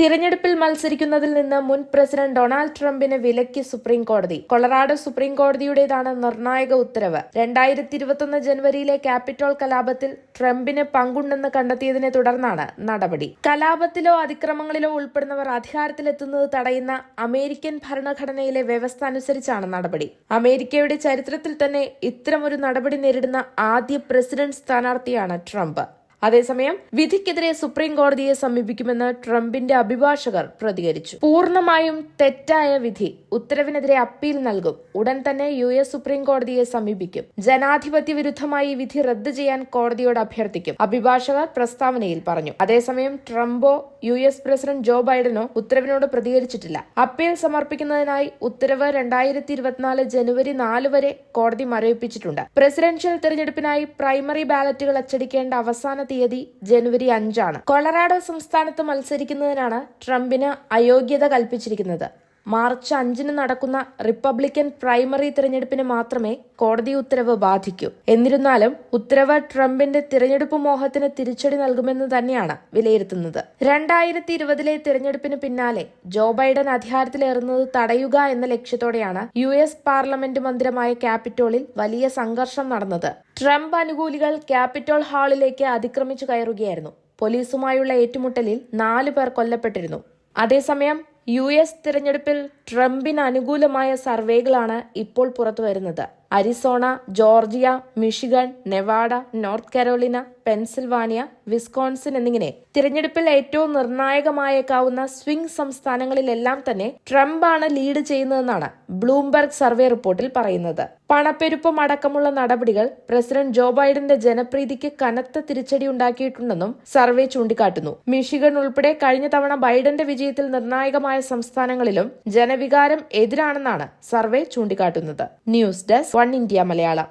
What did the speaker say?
തിരഞ്ഞെടുപ്പിൽ മത്സരിക്കുന്നതിൽ നിന്ന് മുൻ പ്രസിഡന്റ് ഡൊണാൾഡ് ട്രംപിന് വിലക്കി സുപ്രീം കോടതി. കൊളറാഡോ സുപ്രീം കോടതിയുടേതാണ് നിർണായക ഉത്തരവ്. രണ്ടായിരത്തി ഇരുപത്തൊന്ന് ജനുവരിയിലെ ക്യാപിറ്റോൾ കലാപത്തിൽ ട്രംപിന് പങ്കുണ്ടെന്ന് കണ്ടെത്തിയതിനെ തുടർന്നാണ് നടപടി. കലാപത്തിലോ അതിക്രമങ്ങളിലോ ഉൾപ്പെടുന്നവർ അധികാരത്തിലെത്തുന്നത് തടയുന്ന അമേരിക്കൻ ഭരണഘടനയിലെ വ്യവസ്ഥ അനുസരിച്ചാണ് നടപടി. അമേരിക്കയുടെ ചരിത്രത്തിൽ തന്നെ ഇത്തരമൊരു നടപടി നേരിടുന്ന ആദ്യ പ്രസിഡന്റ് സ്ഥാനാർത്ഥിയാണ് ട്രംപ്. അതേസമയം വിധിക്കെതിരെ സുപ്രീം കോടതിയെ സമീപിക്കുമെന്ന് ട്രംപിന്റെ അഭിഭാഷകർ പ്രതികരിച്ചു. പൂർണമായും തെറ്റായ വിധി ഉത്തരവിനെതിരെ അപ്പീൽ നൽകും. ഉടൻ തന്നെ യു എസ് സുപ്രീം കോടതിയെ സമീപിക്കും. ജനാധിപത്യ വിരുദ്ധമായി വിധി റദ്ദ് ചെയ്യാൻ കോടതിയോട് അഭ്യർത്ഥിക്കും. അഭിഭാഷകർ പ്രസ്താവനയിൽ പറഞ്ഞു. അതേസമയം ട്രംപോ യു എസ് പ്രസിഡന്റ് ജോ ബൈഡനോ ഉത്തരവിനോട് പ്രതികരിച്ചിട്ടില്ല. അപ്പീൽ സമർപ്പിക്കുന്നതിനായി ഉത്തരവ് രണ്ടായിരത്തി ഇരുപത്തിനാല് ജനുവരി നാല് വരെ കോടതി മരവിപ്പിച്ചിട്ടുണ്ട്. പ്രസിഡൻഷ്യൽ തെരഞ്ഞെടുപ്പിനായി പ്രൈമറി ബാലറ്റുകൾ അച്ചടിക്കേണ്ട അവസാന തീയതി ജനുവരി അഞ്ചാണ്. കൊളറാഡോ സംസ്ഥാനത്ത് മത്സരിക്കുന്നതിനാണ് ട്രംപിന് അയോഗ്യത കൽപ്പിച്ചിരിക്കുന്നത്. മാർച്ച് അഞ്ചിന് നടക്കുന്ന റിപ്പബ്ലിക്കൻ പ്രൈമറി തിരഞ്ഞെടുപ്പിന് മാത്രമേ കോടതി ഉത്തരവ് ബാധിക്കൂ. എന്നിരുന്നാലും ഉത്തരവ് ട്രംപിന്റെ തിരഞ്ഞെടുപ്പ് മോഹത്തിന് തിരിച്ചടി നൽകുമെന്ന് തന്നെയാണ് വിലയിരുത്തുന്നത്. രണ്ടായിരത്തി ഇരുപതിലെ തിരഞ്ഞെടുപ്പിന് പിന്നാലെ ജോ ബൈഡൻ അധികാരത്തിലേറുന്നത് തടയുക എന്ന ലക്ഷ്യത്തോടെയാണ് യു എസ് പാർലമെന്റ് മന്ദിരമായ ക്യാപിറ്റോളിൽ വലിയ സംഘർഷം നടന്നത്. ട്രംപ് അനുകൂലികൾ ക്യാപിറ്റോൾ ഹാളിലേക്ക് അതിക്രമിച്ചു കയറുകയായിരുന്നു. പോലീസുമായുള്ള ഏറ്റുമുട്ടലിൽ നാലു പേർ കൊല്ലപ്പെട്ടിരുന്നു. അതേസമയം യു എസ് തിരഞ്ഞെടുപ്പിൽ ട്രംപിന് അനുകൂലമായ സർവേകളാണ് ഇപ്പോൾ പുറത്തുവരുന്നത്. Arizona Georgia Michigan Nevada North Carolina Pennsylvania Wisconsin എന്നിങ്ങനെ തിരഞ്ഞെടുപ്പിൽ ഏറ്റവും നിർണായകമായേക്കാവുന്ന സ്വിംഗ് സംസ്ഥാനങ്ങളിലെല്ലാം തന്നെ ട്രംപ് ആണ് ലീഡ് ചെയ്യുന്നതെന്നാണ് ബ്ലൂംബർഗ് സർവേ റിപ്പോർട്ടിൽ പറയുന്നത്. പണപ്പെരുപ്പം അടക്കമുള്ള നടപടികൾ പ്രസിഡന്റ് ജോ ബൈഡന്റെ ജനപ്രീതിക്ക് കനത്ത തിരിച്ചടി ഉണ്ടാക്കിയിട്ടുണ്ടെന്നും സർവേ ചൂണ്ടിക്കാട്ടുന്നു. മിഷിഗൺ ഉൾപ്പെടെ കഴിഞ്ഞ തവണ ബൈഡന്റെ വിജയത്തിൽ നിർണായകമായ സംസ്ഥാനങ്ങളിലും ജനവികാരം എതിരാണെന്നാണ് സർവേ ചൂണ്ടിക്കാട്ടുന്നത്. News desk one India Malayalam